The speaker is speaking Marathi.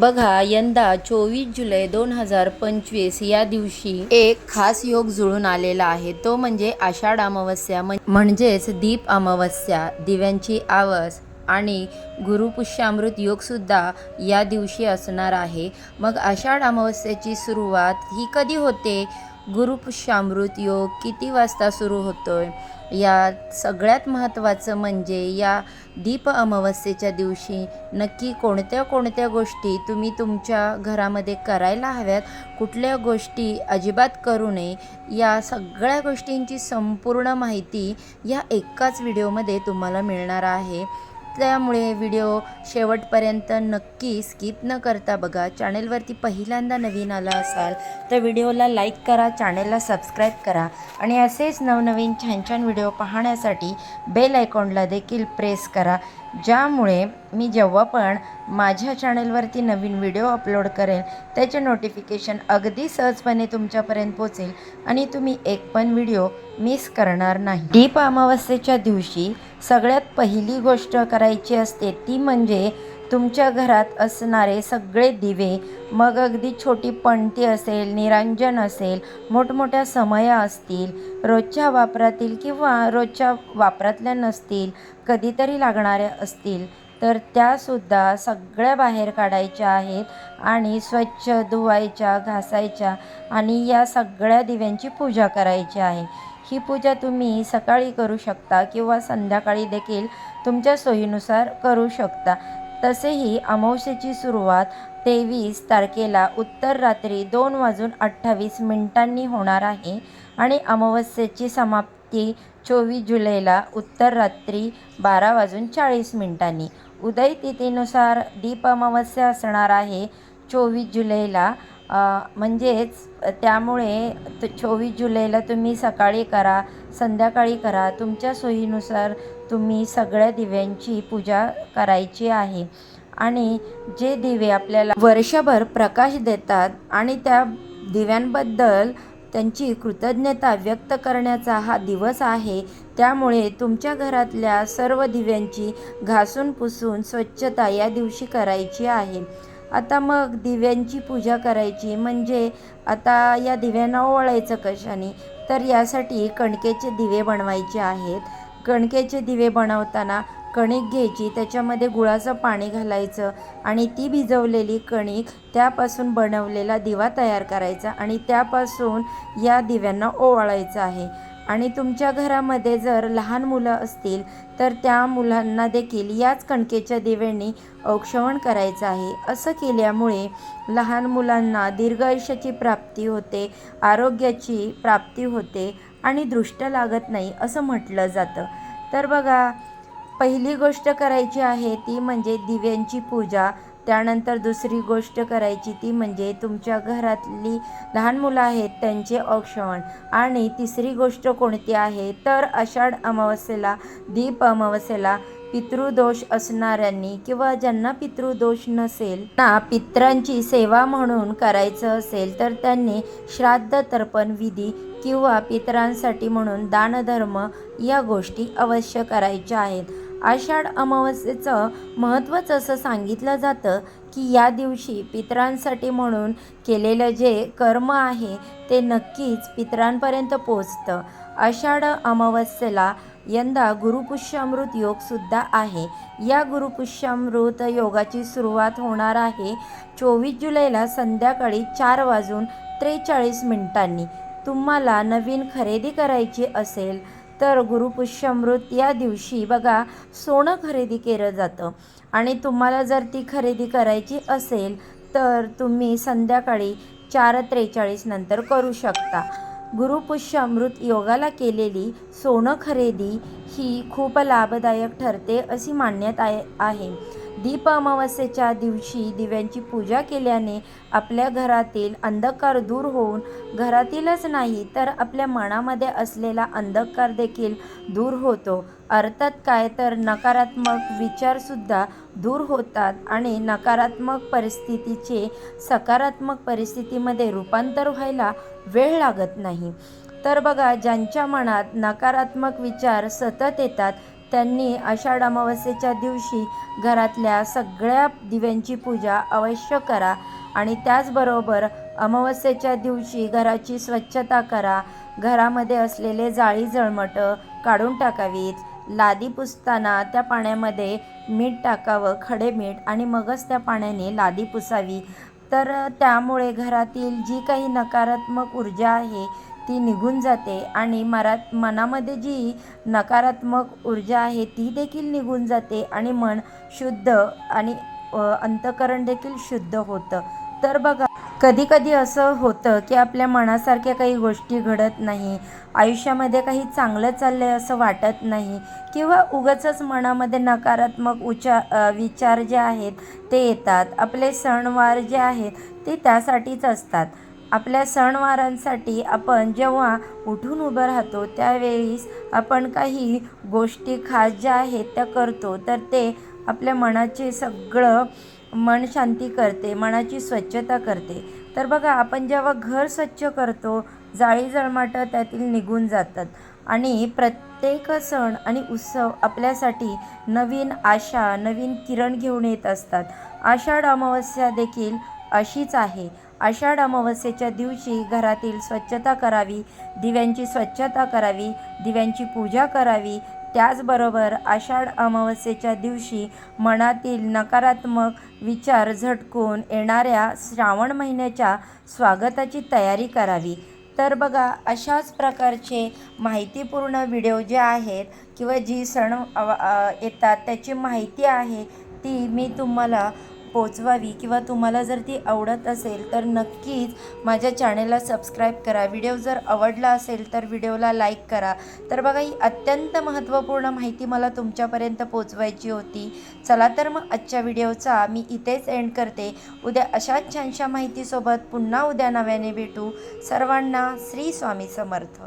बघा यंदा चोवीस जुलै दोन हजार पंचवीस या दिवशी एक खास योग जुळून आलेला आहे. तो म्हणजे आषाढ अमावस्या म्हणजेच दीप अमावस्या. दिव्यांची आवस आणि गुरुपुष्यामृत योगसुद्धा या दिवशी असणार आहे. मग आषाढ अमावस्येची सुरुवात ही कधी होते? गुरुपुष्यामृत योग किती वाजता सुरू होतोय? या सगळ्यात महत्त्वाचं म्हणजे या दीप अमावस्येच्या दिवशी नक्की कोणत्या कोणत्या गोष्टी तुम्ही तुमच्या घरामध्ये करायला हव्यात? कुठल्या गोष्टी अजिबात करू नये? या सगळ्या गोष्टींची संपूर्ण माहिती या एकाच व्हिडिओमध्ये तुम्हाला मिळणार आहे. त्यामुळे व्हिडिओ शेवटपर्यंत नक्की स्किप न करता बघा. चॅनेलवरती पहिल्यांदा नवीन आला असाल तर व्हिडिओला लाईक करा चॅनेलला सबस्क्राईब करा आणि असेच नवनवीन छान छान व्हिडिओ पाहण्यासाठी बेल आयकॉनला देखील प्रेस करा. ज्यामुळे मी जेव्हा पण माझ्या चॅनलवरती नवीन व्हिडिओ अपलोड करेन त्याचे नोटिफिकेशन अगदी सहजपणे तुमच्यापर्यंत पोचेल आणि तुम्ही एक पण व्हिडिओ मिस करणार नाही. दीप अमावस्येच्या दिवशी सगळ्यात पहिली गोष्ट करायची असते ती म्हणजे तुमच्या घरात असणारे सगळे दिवे मग अगदी छोटी पणती असेल निरांजन असेल मोठमोठ्या समया असतील रोजच्या वापरातील किंवा रोजच्या वापरातल्या नसतील कधीतरी लागणाऱ्या असतील तर त्यासुद्धा सगळ्या बाहेर काढायच्या आहेत आणि स्वच्छ धुवायच्या घासायच्या आणि या सगळ्या दिव्यांची पूजा करायची आहे. ही पूजा तुम्ही सकाळी करू शकता किंवा संध्याकाळी देखील तुमच्या सोयीनुसार करू शकता. तसेही अमावस्येची सुरुवात तेवीस तारखेला उत्तर रात्री दोन वाजून अठ्ठावीस मिनिटांनी होणार आहे आणि अमावस्येची समाप्ती चोवीस जुलैला उत्तर रात्री बारा वाजून चाळीस मिनिटांनी. उदय तिथीनुसार दीप अमावस्या असणार आहे चोवीस जुलैला. म्हणजेच त्यामुळे त चोवीस जुलैला तुम्ही सकाळी करा संध्याकाळी करा तुमच्या सोयीनुसार तुम्ही सगळ्या दिव्यांची पूजा करायची आहे. आणि जे दिवे आपल्याला वर्षभर प्रकाश देतात आणि त्या दिव्यांबद्दल त्यांची कृतज्ञता व्यक्त करण्याचा हा दिवस आहे त्यामुळे तुमच्या घरातल्या सर्व दिव्यांची घासून पुसून स्वच्छता या दिवशी करायची आहे. आता मग दिव्यांची पूजा करायची म्हणजे आता या दिव्यांना ओवाळायचं कशाने? तर यासाठी कणकेचे दिवे बनवायचे आहेत. कणकेचे दिवे बनवताना कणिक घ्यायची त्याच्यामध्ये गुळाचं पाणी घालायचं आणि ती भिजवलेली कणिक त्यापासून बनवलेला दिवा तयार करायचा आणि त्यापासून या दिव्यांना ओवाळायचं आहे. आणि तुमच्या घरामध्ये जर लहान मुलं असतील तर त्या मुलांना देखील याच कणकेच्या दिव्यांनी औक्षवण करायचं आहे. असं केल्यामुळे लहान मुलांना दीर्घ आयुष्याची प्राप्ती होते आरोग्याची प्राप्ती होते आणि दृष्ट लागत नाही असं म्हटलं जातं. तर बघा पहिली गोष्ट करायची आहे ती म्हणजे दिव्यांची पूजा. त्यानंतर दुसरी गोष्ट करायची ती म्हणजे तुमच्या घरातली लहान मुलं आहेत त्यांचे औक्षण. आणि तिसरी गोष्ट कोणती आहे? तर आषाढ अमावस्येला दीप अमावस्येला. पितृदोष असणाऱ्यांनी किंवा ज्यांना पितृदोष नसेल ना पित्रांची सेवा म्हणून करायचं असेल तर त्यांनी श्राद्ध तर्पण विधी किंवा पितरांसाठी म्हणून दानधर्म या गोष्टी अवश्य करायच्या आहेत. आषाढ अमावस्येचं महत्त्वच असं सांगितलं जातं की या दिवशी पितरांसाठी म्हणून केलेलं जे कर्म आहे ते नक्कीच पितरांपर्यंत पोचतं. आषाढ अमावस्येला यंदा गुरुपुष्यामृत योगसुद्धा आहे. या गुरुपुष्यामृत योगाची सुरुवात होणार आहे चोवीस जुलैला संध्याकाळी चार वाजून त्रेचाळीस मिनिटांनी. तुम्हाला नवीन खरेदी करायची असेल तर गुरुपुष्यामृत या दिवशी बघा सोनं खरेदी केलं जातं. आणि तुम्हाला जर ती खरेदी करायची असेल तर तुम्ही संध्याकाळी चार त्रेचाळीस नंतर करू शकता. गुरुपुष्यामृत योगाला केलेली सोनं खरेदी ही खूप लाभदायक ठरते अशी मानण्यात आहे आहे. दीप अमावस्येच्या दिवशी दिव्यांची पूजा केल्याने आपल्या घरातील अंधकार दूर होऊन घरातीलच नाही तर आपल्या मनामध्ये असलेला अंधकार देखील दूर होतो. अर्थात काय? तर नकारात्मक विचारसुद्धा दूर होतात आणि नकारात्मक परिस्थितीचे सकारात्मक परिस्थितीमध्ये रूपांतर व्हायला वेळ लागत नाही. तर बघा ज्यांच्या मनात नकारात्मक विचार सतत येतात त्यांनी आषाढ अमावस्येच्या दिवशी घरातल्या सगळ्या दिव्यांची पूजा अवश्य करा आणि त्याचबरोबर अमावस्येच्या दिवशी घराची स्वच्छता करा. घरामध्ये असलेले जाळी जळमटं काढून टाकावीत. लादी पुसताना त्या पाण्यामध्ये मीठ टाकावं खडे मीठ आणि मगच त्या पाण्याने लादी पुसावी. तर त्यामुळे घरातील जी काही नकारात्मक ऊर्जा आहे ती निघून जाते आणि मरात मनामध्ये जी नकारात्मक ऊर्जा आहे ती देखील निघून जाते आणि मन शुद्ध आणि अंतकरण देखील शुद्ध होतं. तर बघा कधी कधी असं होतं की आपल्या मनासारख्या काही गोष्टी घडत नाही आयुष्यामध्ये काही चांगलं चाललं आहे असं वाटत नाही किंवा उगाचच मनामध्ये नकारात्मक उचार विचार जे आहेत ते येतात. आपले सणवार जे आहेत ते त्यासाठीच असतात. आपल्या सणवारांसाठी आपण जेव्हा उठून उभं राहतो त्यावेळीस आपण काही गोष्टी खास ज्या आहेत त्या करतो. तर ते आपल्या मनाचे सगळं मन शांती करते मनाची स्वच्छता करते. तर बघा आपण जेव्हा घर स्वच्छ करतो जाळी जळमाटं त्यातील निघून जातात. आणि प्रत्येक सण आणि उत्सव आपल्यासाठी नवीन आशा नवीन किरण घेऊन येत असतात. आषाढ अमावस्या देखील अशीच आहे. आषाढ अमावस्येच्या दिवशी घरातील स्वच्छता करावी दिव्यांची स्वच्छता करावी दिव्यांची पूजा करावी. त्याचबरोबर आषाढ अमावस्येच्या दिवशी मनातील नकारात्मक विचार झटकून येणाऱ्या श्रावण महिन्याच्या स्वागताची तयारी करावी. तर बघा अशाच प्रकारचे माहितीपूर्ण व्हिडिओ जे आहेत किंवा जी सण येतात त्याची माहिती आहे ती मी तुम्हाला पोचवावी किंवा तुम्हाला जर ती आवडत असेल तर नक्कीच माझ्या चॅनेलला सबस्क्राईब करा. व्हिडिओ जर आवडला असेल तर व्हिडिओला लाईक करा. तर बघा ही अत्यंत महत्त्वपूर्ण माहिती मला तुमच्यापर्यंत पोचवायची होती. चला तर मग आजच्या व्हिडिओचा मी इथेच एंड करते. उद्या अशाच छानशा माहितीसोबत पुन्हा उद्या नव्याने भेटू. सर्वांना श्री स्वामी समर्थ.